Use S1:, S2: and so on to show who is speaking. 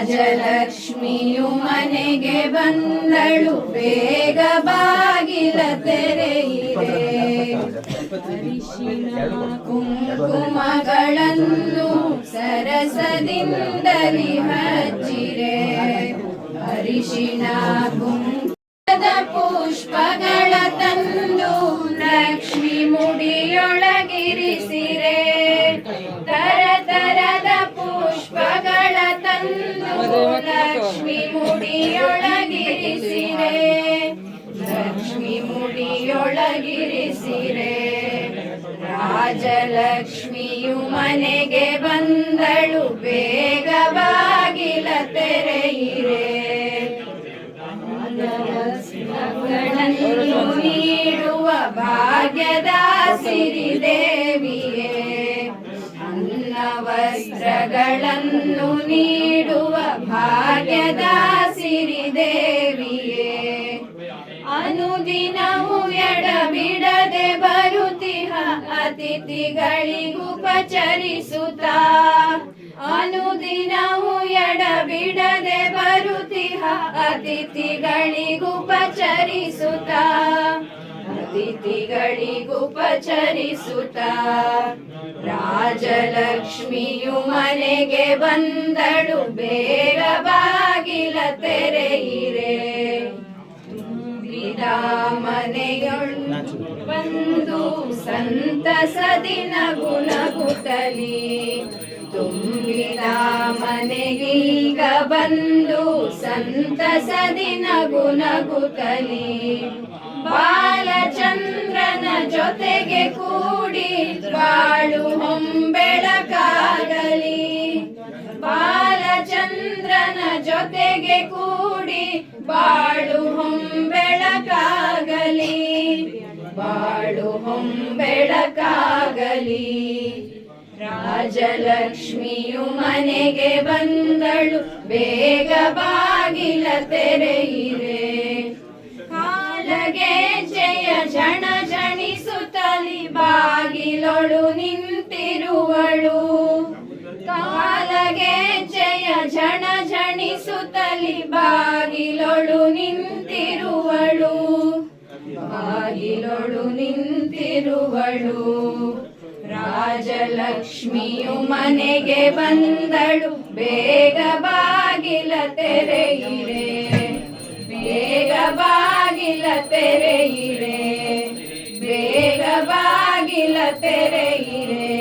S1: ರಾಜಲಕ್ಷ್ಮಿಯು ಮನೆಗೆ ಬಂದಳು. ಬೇಗ ಬಾಗಿಲ ತೆರೆಯಿರೆ. ಕುಂಕುಮಗಳನ್ನು ಸರಸದಿಂದಲಿ ಹಚ್ಚಿರೆ. ಅರಿಶಿಣ ಕುಂಕುಮದ ಪುಷ್ಪಗಳ ತಂದು ಲಕ್ಷ್ಮಿ ಮುಡಿಯೊಳಗಿರಿಸಿರೆ ಮುಡಿಯೊಳಗಿರಿಸಿರೆ, ಲಕ್ಷ್ಮಿ ಮುಡಿಯೊಳಗಿರಿಸಿರೆ. ರಾಜಲಕ್ಷ್ಮಿಯು ಮನೆಗೆ ಬಂದಳು ಬೇಗ ಬಾಗಿಲ ತೆರೆಯಿರೆ ನೀಡುವ ಭಾಗ್ಯದ ಸಿರಿದೇವಿಯೇ. ಅನ್ನ ವಸ್ತ್ರಗಳನ್ನು ನೀಡುವ ಭಾಗ್ಯದ ಸಿರಿದೇವಿಯೇ ಅನುದಿನವು ಎಡಬಿಡದೆ ಬರುತ್ತಿಹ ಅತಿಥಿಗಳಿಗುಪಚರಿಸುತ್ತ ಅನುದಿನವು ಎಡಬಿಡದೆ ಬರುತ್ತಿಹ ಅತಿಥಿಗಳಿಗುಪಚರಿಸುತ್ತ ಅತಿಥಿಗಳಿಗುಪಚರಿಸುತ್ತ ರಾಜಲಕ್ಷ್ಮಿಯು ಮನೆಗೆ ಬಂದಳು, ಬೇಗ ಬಾಗಿಲ ತೆರೆಯಿರೆ. ತುಂಬಿದ ಮನೆಯೊಳು ಬಂದು ಸಂತಸದಿನ ಗುಣಗುತ್ತಲಿ ತುಂಬಿದ ಮನೆಗೀಗ ಬಂದು ಸಂತಸದಿನ ಗುಣಗುತ್ತಲಿ ಬಾಲಚಂದ್ರನ ಜೊತೆಗೆ ಕೂಡಿ ಬಾಳು ಹೊಂಬೆಳಕಾಗಲಿ ಜೊತೆಗೆ ಕೂಡಿ ಬಾಳು ಹೊಂಬೆಳಕಾಗಲಿ. ಬಾಳು ಹೊಂಬೆಳಕಾಗಲಿ. ರಾಜಲಕ್ಷ್ಮಿಯು ಮನೆಗೆ ಬಂದಳು ಬೇಗ ಬಾಗಿಲ ತೆರೆಯಿರೆ. ಕಾಲಗೆ ಜಣಿಸುತ್ತಲಿ ಬಾಗಿಲೊಳು ನಿಂತಿರುವಳು. ಬಾಗಿಲೊಳು ನಿಂತಿರುವಳು. ರಾಜಲಕ್ಷ್ಮಿಯು ಮನೆಗೆ ಬಂದಳು. ಬೇಗ ಬಾಗಿಲ ತೆರೆಯಿರೆ ಬೇಗ ಬಾಗಿಲ ತೆರೆಯಿರೆ ಬೇಗ ಬಾಗಿಲ ತೆರೆಯಿರೆ